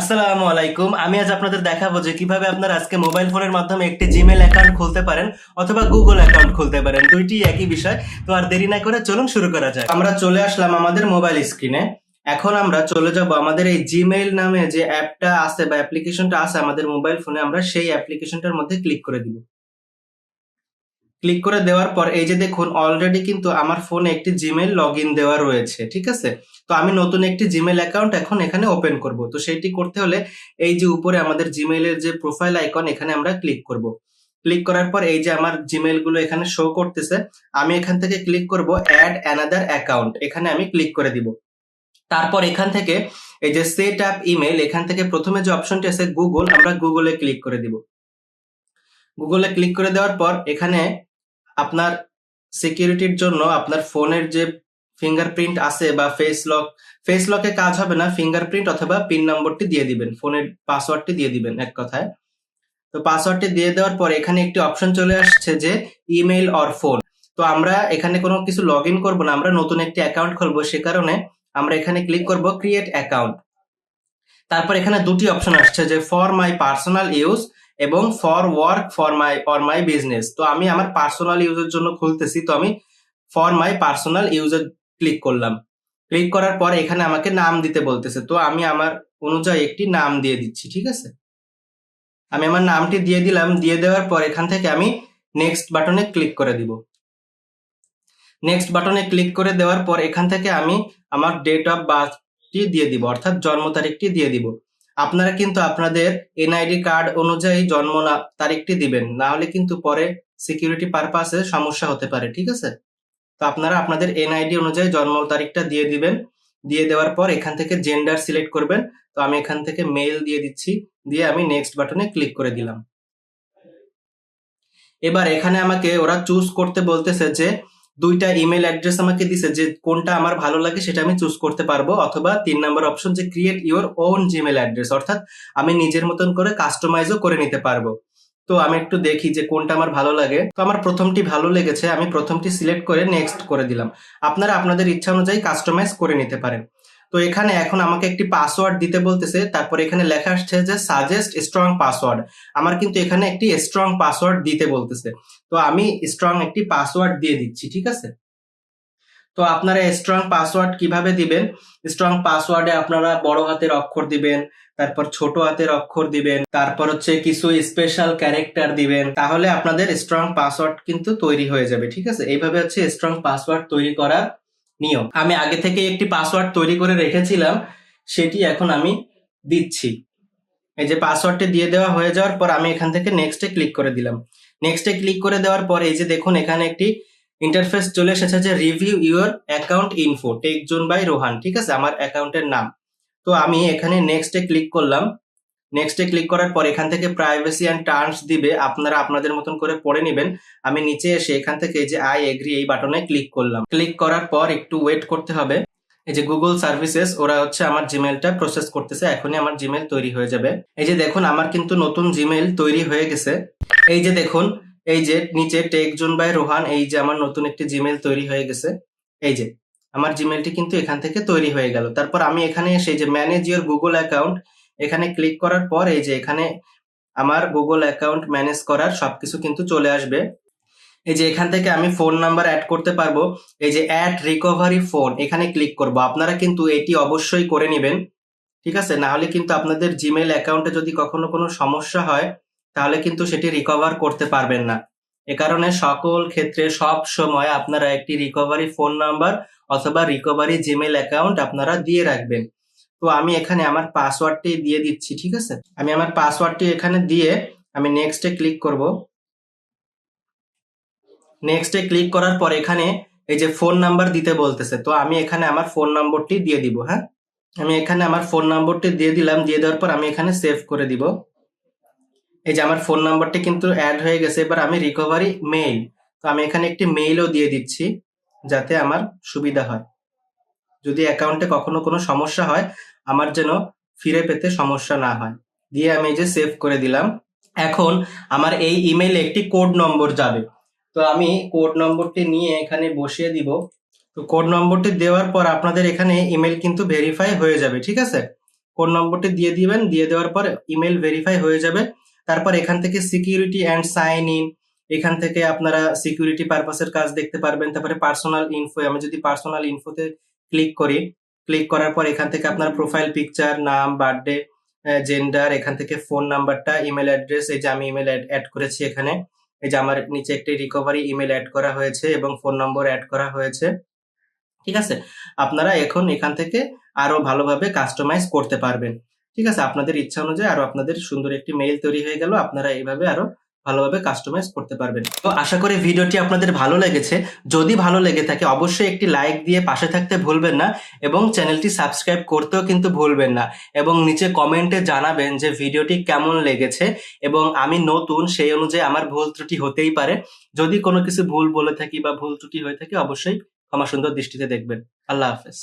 আসসালামু আলাইকুম। আমি আজ আপনাদের দেখাবো যে কীভাবে আপনারা আজকে মোবাইল ফোনের মাধ্যমে একটি জিমেল অ্যাকাউন্ট খুলতে পারেন অথবা গুগল অ্যাকাউন্ট খুলতে পারেন। দুইটি একই বিষয়, তো আর দেরি না করে চলুন শুরু করা যায় আমরা চলে আসলাম আমাদের মোবাইল স্ক্রিনে এখন আমরা চলে যাব আমাদের এই জিমেইল নামে যে অ্যাপটা আছে বা অ্যাপ্লিকেশনটা আছে আমাদের মোবাইল ফোনে আমরা সেই অ্যাপ্লিকেশনটার মধ্যে ক্লিক করে দিব। ক্লিক করে দেওয়ার পর এই যে দেখুন অলরেডি কিন্তু আমার ফোনে একটি জিমেল লগ ইন দেওয়া রয়েছে, ঠিক আছে? তো আমি নতুন একটি জিমেল অ্যাকাউন্ট এখন এখানে ওপেন করব। তো সেইটি করতে হলে এই যে উপরে আমাদের জিমেইলের যে প্রোফাইল আইকন এখানে আমরা ক্লিক করব। ক্লিক করার পর এই যে আমার জিমেইলগুলো এখানে শো করতেছে, আমি এখান থেকে ক্লিক করব অ্যাড অ্যানাদার অ্যাকাউন্ট এখানে আমি ক্লিক করে দিব। তারপর এখান থেকে এই যে সেট আপ ইমেল এখান থেকে প্রথমে যে অপশনটি আছে গুগল আমরা গুগলে ক্লিক করে দিব। গুগলে ক্লিক করে দেওয়ার পর এখানে আপনার সিকিউরিটির জন্য আপনার ফোনের যে ফিঙ্গারপ্রিন্ট আছে বা ফেস লক ফেস লকে কাজ হবে না ফিঙ্গারপ্রিন্ট অথবা পিন নম্বরটি দিয়ে দিবেন, ফোনের পাসওয়ার্ডটি দিয়ে দিবেন এক কথায়। তো পাসওয়ার্ডটি দিয়ে দেওয়ার পর এখানে একটি অপশন চলে আসছে যে ইমেল অর ফোন তো আমরা এখানে কোনো কিছু লগ ইন করব না, আমরা নতুন একটি অ্যাকাউন্ট খুলবো, সে কারণে আমরা এখানে ক্লিক করব ক্রিয়েট অ্যাকাউন্ট তারপর এখানে দুটি অপশন আসছে যে ফর মাই পার্সোনাল ইউজ এবং for work for my for my business তো আমি আমার পার্সোনাল ইউজের জন্য খুলতেছি, তো আমি ফর মাই পার্সোনাল ইউজের ক্লিক করলাম। ক্লিক করার পর এখানে আমাকে নাম দিতে বলতেছে, তো আমি আমার অনুযায়ী একটি নাম দিয়ে দিচ্ছি, ঠিক আছে? আমি আমার নামটি দিয়ে দিলাম, দিয়ে দেওয়ার পর এখান থেকে আমি নেক্সট বাটনে ক্লিক করে দিব। নেক্সট বাটনে ক্লিক করে দেওয়ার পর এখান থেকে আমি আমার ডেট অফ বার্থটি দিয়ে দিব, অর্থাৎ জন্ম তারিখটি দিয়ে দিব। আপনারা কিন্তু আপনাদের এনআইডি কার্ড অনুযায়ী জন্ম না- তারিখটি দিবেন। না হলে কিন্তু পরে সিকিউরিটি পারপাসে সমস্যা হতে পারে, ঠিক আছে? তো আপনারা আপনাদের এনআইডি অনুযায়ী জন্ম তারিখটা দিয়ে দিবেন। দিয়ে দেওয়ার পর এখান থেকে জেন্ডার সিলেক্ট করবেন। তো আমি এখান থেকে মেল দিয়ে দিচ্ছি, দিয়ে আমি নেক্সট বাটনে ক্লিক করে দিলাম। এবার এখানে আমাকে ওরা চুজ করতে বলতেছে যে দুইটা ইমেল অ্যাড্রেস আমাকে দিছে যে কোনটা আমার ভালো লাগে সেটা আমি চুজ করতে পারব, অথবা তিন নাম্বার অপশন যে create your own Gmail address অর্থাৎ আমি নিজের মতন করে কাস্টমাইজও করে নিতে পারব। তো আমি একটু দেখি যে কোনটা আমার ভালো লাগে। তো আমার প্রথমটি ভালো লেগেছে, আমি প্রথমটি সিলেক্ট করে নেক্সট করে দিলাম। আপনারা আপনাদের ইচ্ছা অনুযায়ী কাস্টমাইজ করে নিতে পারেন। তো এখানে এখন আমাকে একটি পাসওয়ার্ড দিতে বলতেছে, তারপর এখানে লেখা আসছে যে সাজেস্ট স্ট্রং পাসওয়ার্ড আমার কিন্তু এখানে একটি স্ট্রং পাসওয়ার্ড দিতে বলতেছে। তো আমি স্ট্রং একটি পাসওয়ার্ড দিয়ে দিচ্ছি, ঠিক আছে? তো আপনারা স্ট্রং পাসওয়ার্ড কীভাবে দিবেন? স্ট্রং পাসওয়ার্ডে আপনারা বড় হাতের অক্ষর দিবেন, তারপর ছোট হাতের অক্ষর দিবেন, তারপর হচ্ছে কিছু স্পেশাল ক্যারেক্টার দিবেন, তাহলে আপনাদের স্ট্রং পাসওয়ার্ড কিন্তু তৈরি হয়ে যাবে, ঠিক আছে? এইভাবে হচ্ছে স্ট্রং পাসওয়ার্ড তৈরি করার নিয়ম। আমি আগে থেকে একটি পাসওয়ার্ড তৈরি করে রেখেছিলাম, সেটি এখন আমি দিচ্ছি। এই যে পাসওয়ার্ডটি দিয়ে দেওয়া হয়ে যাওয়ার পর আমি এখান থেকে নেক্সটে ক্লিক করে দিলাম। নেক্সটে ক্লিক করে দেওয়ার পর এই যে দেখুন, এখানে একটি ইন্টারফেস চলে এসেছে যে review your account info tech TechZone by Rohan ঠিক আছে? আমার অ্যাকাউন্টের নাম। তো আমি এখানে নেক্সটে ক্লিক করলাম। নেক্সটে ক্লিক করার পর এখান থেকে প্রাইভেসি অ্যান্ড টার্মস দিবে। আপনারা আপনাদের মতন করে পড়ে নেবেন। আমি নিচে এসে এখান থেকে যে আই এগ্রি এই বাটনে ক্লিক করলাম। ক্লিক করার পর একটু ওয়েট করতে হবে। এই যে গুগল সার্ভিসেস ওরা হচ্ছে আমার জিমেলটা প্রসেস করতেছে। এখনই আমার জিমেল তৈরি হয়ে যাবে। এই যে দেখুন, আমার কিন্তু নতুন জিমেল তৈরি হয়ে গেছে। এই যে দেখুন, এই যে নিচে টেক জোন বাই রোহান এই যে আমার নতুন একটি জিমেল তৈরি হয়ে গেছে। এই যে, আমার জিমেলটি কিন্তু এখান থেকে তৈরি হয়ে গেল। তারপর আমি এখানে এসে যে ম্যানেজ ইওর গুগল অ্যাকাউন্ট এখানে ক্লিক করার পর এই যে এখানে আমার গুগল অ্যাকাউন্ট ম্যানেজ করার সবকিছু কিন্তু চলে আসবে। এই যে এখান থেকে আমি ফোন নাম্বার অ্যাড করতে পারব। এই যে অ্যাড রিকভারি ফোন এখানে ক্লিক করব। আপনারা কিন্তু এটি অবশ্যই করে নেবেন। ঠিক আছে? না হলে কিন্তু আপনাদের জিমেল অ্যাকাউন্টে যদি কখনো কোনো সমস্যা হয়, তাহলে কিন্তু সেটি রিকভার করতে পারবেন না। এ কারণে সকল ক্ষেত্রে সব সময় আপনারা একটি রিকভারি ফোন নাম্বার অথবা রিকভারি জিমেল অ্যাকাউন্ট আপনারা দিয়ে রাখবেন। তো আমি এখানে আমার পাসওয়ার্ডটি দিয়ে দিচ্ছি, ঠিক আছে? আমি আমার পাসওয়ার্ডটি এখানে দিয়ে আমি নেক্সটে ক্লিক করব। নেক্সটে ক্লিক করার পর এখানে এই যে ফোন নাম্বার দিতে বলতেছে, তো আমি এখানে আমার ফোন নম্বরটি দিয়ে দিব হ্যাঁ? আমি এখানে আমার ফোন নম্বরটি দিয়ে দিলাম, দিয়ে দেওয়ার পর আমি এখানে সেভ করে দিব। এই যে আমার ফোন নাম্বারটি কিন্তু অ্যাড হয়ে গেছে, এবার আমি রিকভারি মেইল তো আমি এখানে একটি মেইলও দিয়ে দিচ্ছি, যাতে আমার সুবিধা হয়। যদি অ্যাকাউন্টে কখনো কোনো সমস্যা হয় আমার যেন ফিরে পেতে সমস্যা না হয়। দিয়ে আমি এই যে সেভ করে দিলাম। এখন আমার এই ইমেইলে একটি কোড নম্বর যাবে। তো আমি কোড নম্বরটি নিয়ে এখানে বসিয়ে দিব। তো কোড নম্বরটি দেওয়ার পর আপনাদের এখানে ইমেল কিন্তু ভেরিফাই হয়ে যাবে, ঠিক আছে? কোড নম্বরটি দিয়ে দিবেন, দিয়ে দেওয়ার পর ইমেল ভেরিফাই হয়ে যাবে। তারপর এখান থেকে সিকিউরিটি অ্যান্ড সাইন ইন এখান থেকে আপনারা সিকিউরিটি পারপাসের কাজ দেখতে পারবেন। তারপরে পার্সোনাল ইনফো আমি যদি পার্সোনাল ইনফোতে ক্লিক করি ক্লিক করার পর এখান থেকে আপনার প্রোফাইল পিকচার নাম বার্থডে জেন্ডার এখান থেকে ফোন নাম্বারটা ইমেল অ্যাড্রেস এই যে আমি ইমেল অ্যাড করেছি এখানে। এই যে আমার নিচে একটি রিকভারি ইমেল অ্যাড করা হয়েছে এবং ফোন নম্বর অ্যাড করা হয়েছে। ঠিক আছে? আপনারা এখন এখান থেকে আরও ভালোভাবে কাস্টমাইজ করতে পারবেন। ঠিক আছে? আপনাদের ইচ্ছা অনুযায়ী আরও আপনাদের সুন্দর একটি মেইল তৈরি হয়ে গেল। আপনারা এইভাবে আরও ভালোভাবে কাস্টমাইজ করতে পারবেন। তো আশা করি ভিডিওটি আপনাদের ভালো লেগেছে। যদি ভালো লেগে থাকে, অবশ্যই একটি লাইক দিয়ে পাশে থাকতে ভুলবেন না এবং চ্যানেলটি সাবস্ক্রাইব করতেও কিন্তু ভুলবেন না এবং নিচে কমেন্টে জানাবেন যে ভিডিওটি কেমন লেগেছে এবং আমি নতুন, সেই অনুযায়ী আমার ভুল ত্রুটি হতেই পারে। যদি কোনো কিছু ভুল বলে থাকি বা ভুল ত্রুটি হয়ে থাকে, অবশ্যই ক্ষমা সুন্দর দৃষ্টিতে দেখবেন। আল্লাহ হাফেজ।